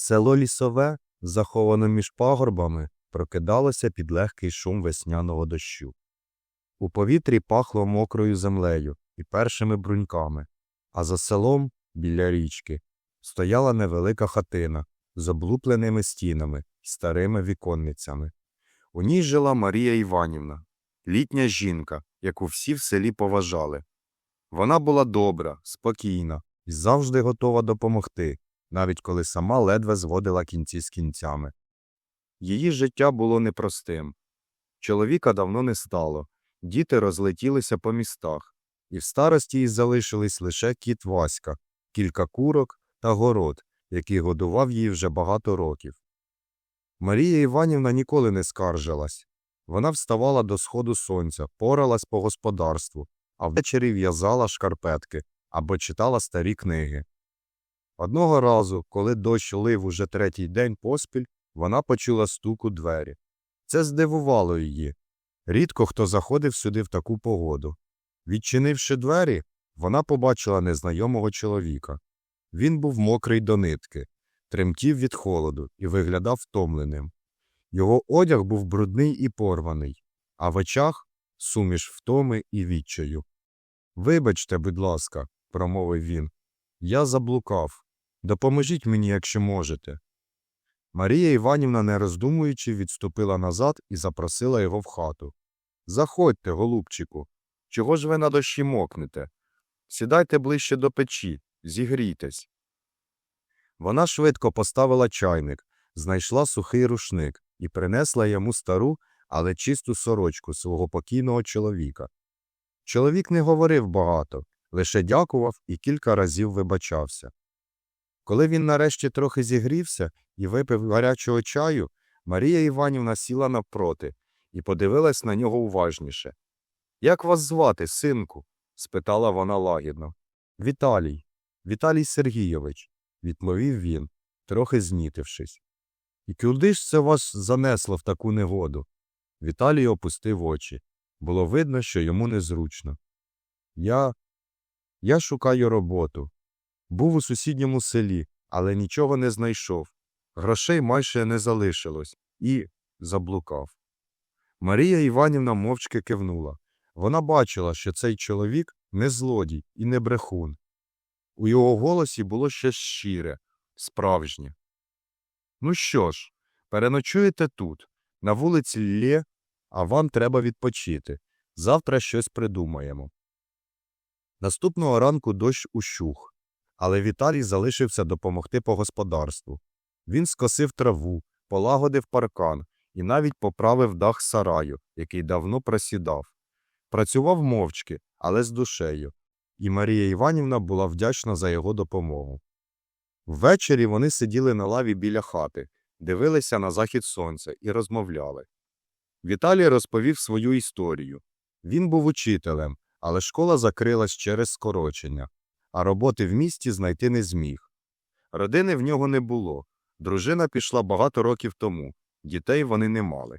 Село Лісове, заховане між пагорбами, прокидалося під легкий шум весняного дощу. У повітрі пахло мокрою землею і першими бруньками, а за селом, біля річки, стояла невелика хатина з облупленими стінами і старими віконницями. У ній жила Марія Іванівна, літня жінка, яку всі в селі поважали. Вона була добра, спокійна і завжди готова допомогти, навіть коли сама ледве зводила кінці з кінцями. Її життя було непростим. Чоловіка давно не стало, діти розлетілися по містах, і в старості їй залишились лише кіт Васька, кілька курок та город, який годував її вже багато років. Марія Іванівна ніколи не скаржилась. Вона вставала до сходу сонця, поралась по господарству, а ввечері в'язала шкарпетки або читала старі книги. Одного разу, коли дощ лив уже третій день поспіль, вона почула стук у двері. Це здивувало її. Рідко хто заходив сюди в таку погоду. Відчинивши двері, вона побачила незнайомого чоловіка. Він був мокрий до нитки, тремтів від холоду і виглядав втомленим. Його одяг був брудний і порваний, а в очах суміш втоми і відчаю. Вибачте, будь ласка, промовив він. Я заблукав. Допоможіть мені, якщо можете. Марія Іванівна, не роздумуючи, відступила назад і запросила його в хату. Заходьте, голубчику. Чого ж ви на дощі мокнете? Сідайте ближче до печі, зігрійтесь. Вона швидко поставила чайник, знайшла сухий рушник і принесла йому стару, але чисту сорочку свого покійного чоловіка. Чоловік не говорив багато, лише дякував і кілька разів вибачався. Коли він нарешті трохи зігрівся і випив гарячого чаю, Марія Іванівна сіла навпроти і подивилась на нього уважніше. Як вас звати, синку? спитала вона лагідно. Віталій, Віталій Сергійович, відповів він, трохи знітившись. І куди ж це вас занесло в таку негоду? Віталій опустив очі. Було видно, що йому незручно. Я. Я шукаю роботу. Був у сусідньому селі, але нічого не знайшов. Грошей майже не залишилось і заблукав. Марія Іванівна мовчки кивнула. Вона бачила, що цей чоловік не злодій і не брехун. У його голосі було щось щире, справжнє. Ну що ж, переночуєте тут, на вулиці Лє, а вам треба відпочити. Завтра щось придумаємо. Наступного ранку дощ ущух, але Віталій залишився допомогти по господарству. Він скосив траву, полагодив паркан і навіть поправив дах сараю, який давно просідав. Працював мовчки, але з душею, і Марія Іванівна була вдячна за його допомогу. Ввечері вони сиділи на лаві біля хати, дивилися на захід сонця і розмовляли. Віталій розповів свою історію. Він був учителем, але школа закрилась через скорочення, а роботи в місті знайти не зміг. Родини в нього не було. Дружина пішла багато років тому, дітей вони не мали.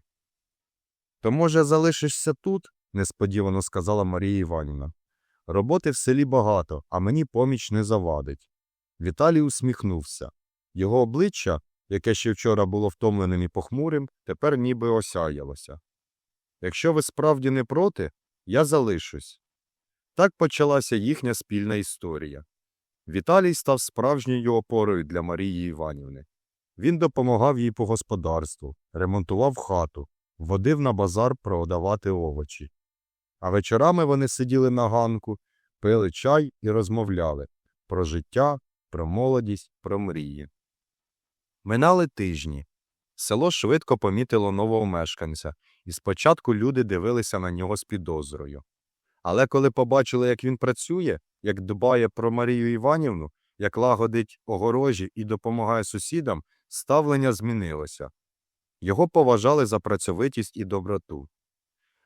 То, може, залишишся тут? несподівано сказала Марія Іванівна. Роботи в селі багато, а мені поміч не завадить. Віталій усміхнувся. Його обличчя, яке ще вчора було втомленим і похмурим, тепер ніби осяялося. Якщо ви справді не проти, я залишусь. Так почалася їхня спільна історія. Віталій став справжньою опорою для Марії Іванівни. Він допомагав їй по господарству, ремонтував хату, водив на базар продавати овочі. А вечорами вони сиділи на ганку, пили чай і розмовляли про життя, про молодість, про мрії. Минали тижні. Село швидко помітило нового мешканця, і спочатку люди дивилися на нього з підозрою. Але коли побачили, як він працює, як дбає про Марію Іванівну, як лагодить огорожі і допомагає сусідам, ставлення змінилося. Його поважали за працьовитість і доброту.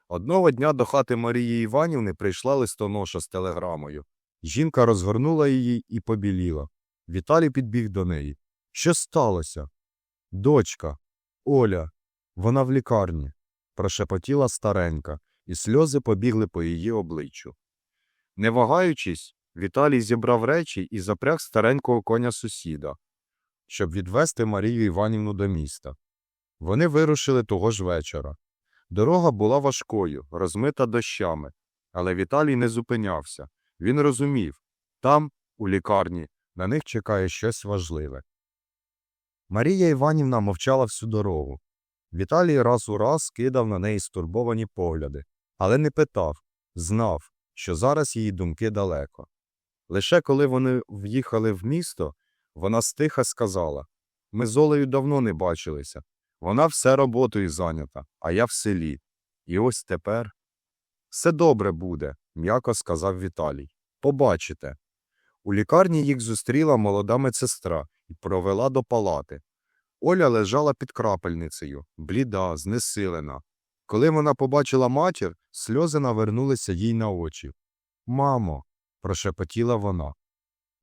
Одного дня до хати Марії Іванівни прийшла листоноша з телеграмою. Жінка розгорнула її і побіліла. Віталій підбіг до неї. Що сталося? Дочка, Оля, вона в лікарні, прошепотіла старенька, і сльози побігли по її обличчю. Не вагаючись, Віталій зібрав речі і запряг старенького коня сусіда. щоб відвести Марію Іванівну до міста. Вони вирушили того ж вечора. Дорога була важкою, розмита дощами, але Віталій не зупинявся. Він розумів там, у лікарні, на них чекає щось важливе. Марія Іванівна мовчала всю дорогу. Віталій раз у раз кидав на неї стурбовані погляди, але не питав, знав, що зараз її думки далеко. Лише коли вони в'їхали в місто, вона стиха сказала Ми з Олею давно не бачилися. Вона все роботою зайнята, а я в селі. І ось тепер. Все добре буде, м'яко сказав Віталій. Побачите. У лікарні їх зустріла молода медсестра і провела до палати. Оля лежала під крапельницею, бліда, знесилена. Коли вона побачила матір, сльози навернулися їй на очі. Мамо, прошепотіла вона.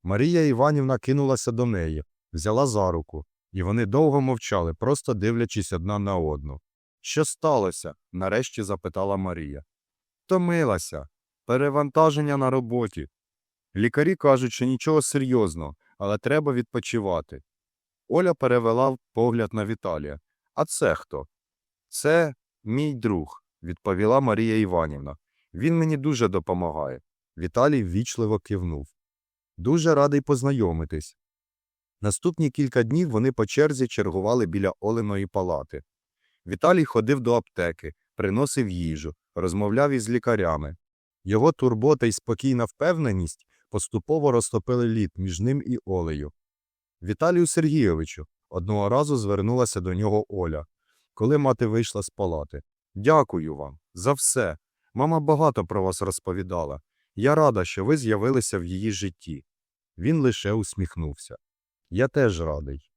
Марія Іванівна кинулася до неї, взяла за руку, і вони довго мовчали, просто дивлячись одна на одну. Що сталося? нарешті запитала Марія. Томилася. Перевантаження на роботі. Лікарі кажуть, що нічого серйозного, але треба відпочивати. Оля перевела погляд на Віталія. А це хто? Це мій друг, відповіла Марія Іванівна. Він мені дуже допомагає. Віталій ввічливо кивнув. Дуже радий познайомитись. Наступні кілька днів вони по черзі чергували біля Олиної палати. Віталій ходив до аптеки, приносив їжу, розмовляв із лікарями. Його турбота і спокійна впевненість поступово розтопили лід між ним і Олею. Віталію Сергійовичу, одного разу звернулася до нього Оля, коли мати вийшла з палати. Дякую вам за все. Мама багато про вас розповідала. Я рада, що ви з'явилися в її житті. Він лише усміхнувся. Я теж радий.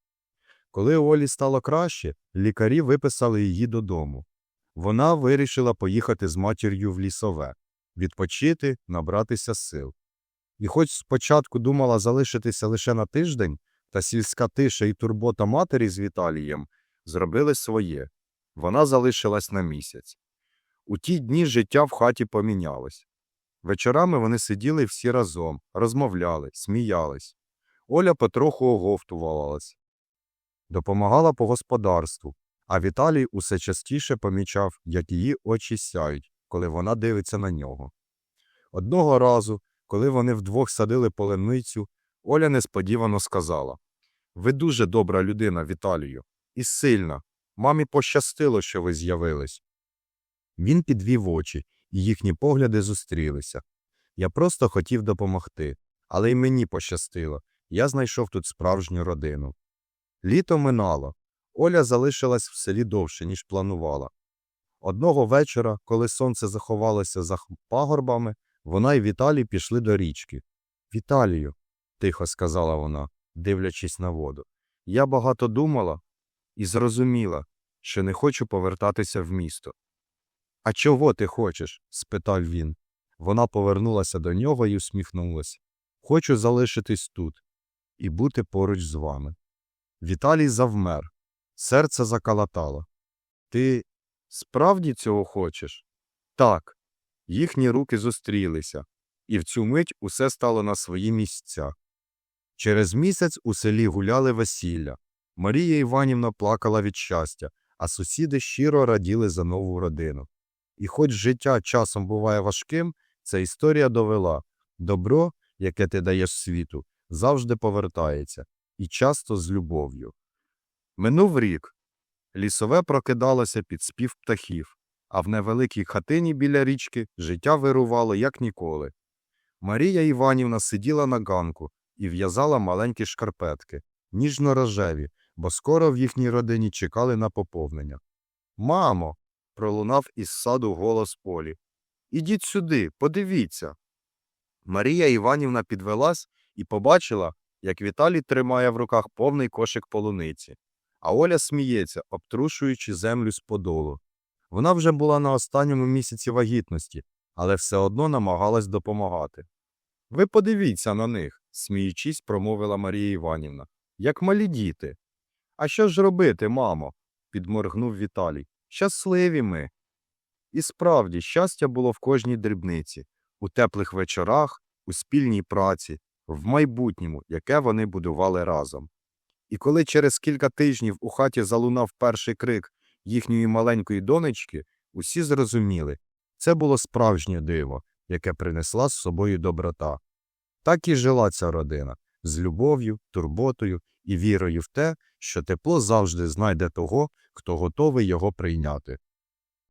Коли Олі стало краще, лікарі виписали її додому. Вона вирішила поїхати з матір'ю в лісове, відпочити, набратися сил. І хоч спочатку думала залишитися лише на тиждень, та сільська тиша і турбота матері з Віталієм зробили своє. Вона залишилась на місяць. У ті дні життя в хаті помінялось. Вечорами вони сиділи всі разом, розмовляли, сміялись. Оля потроху оговтувалась. Допомагала по господарству, а Віталій усе частіше помічав, як її очі сяють, коли вона дивиться на нього. Одного разу, коли вони вдвох садили поленицю, Оля несподівано сказала Ви дуже добра людина, Віталію, і сильна. Мамі пощастило, що ви з'явились. Він підвів очі, і їхні погляди зустрілися. Я просто хотів допомогти, але й мені пощастило. Я знайшов тут справжню родину. Літо минало. Оля залишилась в селі довше, ніж планувала. Одного вечора, коли сонце заховалося за пагорбами, вона і Віталій пішли до річки. Віталію, тихо сказала вона, дивлячись на воду. Я багато думала і зрозуміла, що не хочу повертатися в місто. А чого ти хочеш? спитав він. Вона повернулася до нього і усміхнулася. Хочу залишитись тут і бути поруч з вами. Віталій завмер. Серце закалатало. Ти справді цього хочеш? Так. Їхні руки зустрілися, і в цю мить усе стало на свої місця. Через місяць у селі гуляли весілля. Марія Іванівна плакала від щастя, а сусіди щиро раділи за нову родину. І хоч життя часом буває важким, ця історія довела добро, яке ти даєш світу, завжди повертається, і часто з любов'ю. Минув рік. Лісове прокидалося під спів птахів, а в невеликій хатині біля річки життя вирувало, як ніколи. Марія Іванівна сиділа на ганку і в'язала маленькі шкарпетки, ніжно-рожеві, бо скоро в їхній родині чекали на поповнення. Мамо. пролунав із саду голос Олі. Ідіть сюди, подивіться. Марія Іванівна підвелась і побачила, як Віталій тримає в руках повний кошик полуниці, а Оля сміється, обтрушуючи землю з подолу. Вона вже була на останньому місяці вагітності, але все одно намагалась допомагати. Ви подивіться на них, сміючись, промовила Марія Іванівна, як малі діти. А що ж робити, мамо? підморгнув Віталій. Щасливі ми. І справді, щастя було в кожній дрібниці, у теплих вечорах, у спільній праці, в майбутньому, яке вони будували разом. І коли через кілька тижнів у хаті залунав перший крик їхньої маленької донечки, усі зрозуміли це було справжнє диво, яке принесла з собою доброта. Так і жила ця родина з любов'ю, турботою і вірою в те, що тепло завжди знайде того, хто готовий його прийняти.